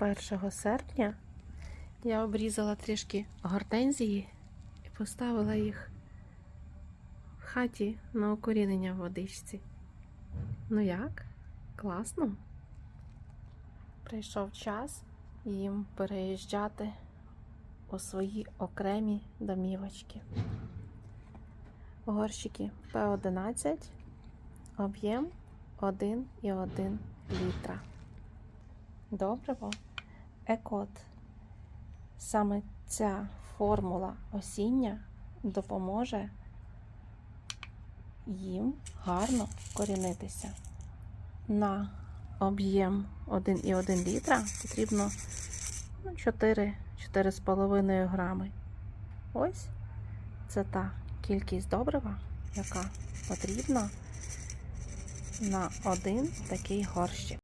1 серпня я обрізала трішки гортензії і поставила їх в хаті на укорінення в водичці. Ну як? Класно? Прийшов час їм переїжджати у свої окремі домівочки. Горщики П11, об'єм 1,1 літра. Добриво Екот. Саме ця формула осіння допоможе їм гарно корінитися. На об'єм 1,1 літра потрібно ну, 4 4,5 грами. Ось це та кількість добрива, яка потрібна на один такий горщик.